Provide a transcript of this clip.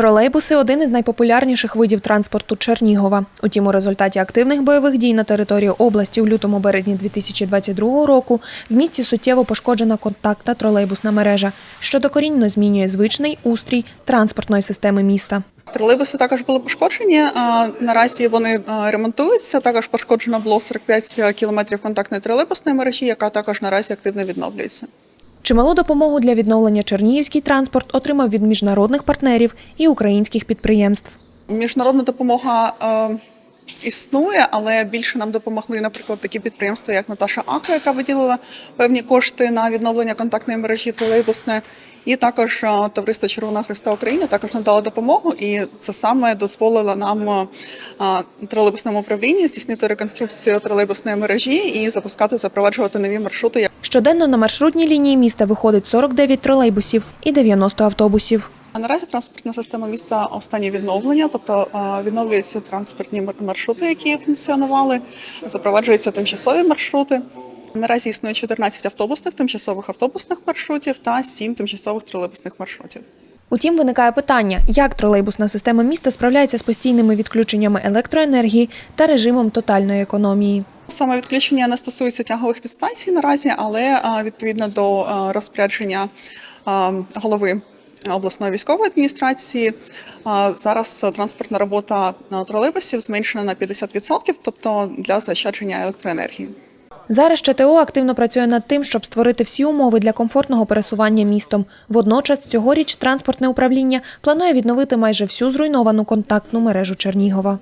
Тролейбуси один із найпопулярніших видів транспорту Чернігова. Утім, у результаті активних бойових дій на території області у лютому-березні 2022 року в місті суттєво пошкоджена контактна тролейбусна мережа, що докорінно змінює звичний устрій транспортної системи міста. Тролейбуси також були пошкоджені. Наразі вони ремонтуються. Також пошкоджено було 45 кілометрів контактної тролейбусної мережі, яка також наразі активно відновлюється. Чималу допомогу для відновлення чернігівський транспорт отримав від міжнародних партнерів і українських підприємств. Міжнародна допомога е, існує, але більше нам допомогли, наприклад, такі підприємства, як Наташа Ака, яка виділила певні кошти на відновлення контактної мережі тролейбусне. І також товариство Червоного Христа України також надало допомогу, і це саме дозволило нам тролейбусному управлінні здійснити реконструкцію тролейбусної мережі і запускати, запроваджувати нові маршрути, Щоденно на маршрутній лінії міста виходить 49 тролейбусів і 90 автобусів. А наразі транспортна система міста останнє відновлення, тобто е, відновлюються транспортні мар- маршрути, які функціонували, запроваджуються тимчасові маршрути. Наразі існує 14 автобусних тимчасових автобусних маршрутів та 7 тимчасових тролейбусних маршрутів. Утім, виникає питання, як тролейбусна система міста справляється з постійними відключеннями електроенергії та режимом тотальної економії. Саме відключення не стосується тягових підстанцій наразі, але е, відповідно до е, розпорядження е, голови обласної військової адміністрації зараз транспортна робота на тролейбусів зменшена на 50%, тобто для заощадження електроенергії. Зараз ЧТО активно працює над тим, щоб створити всі умови для комфортного пересування містом. Водночас, цьогоріч транспортне управління планує відновити майже всю зруйновану контактну мережу Чернігова.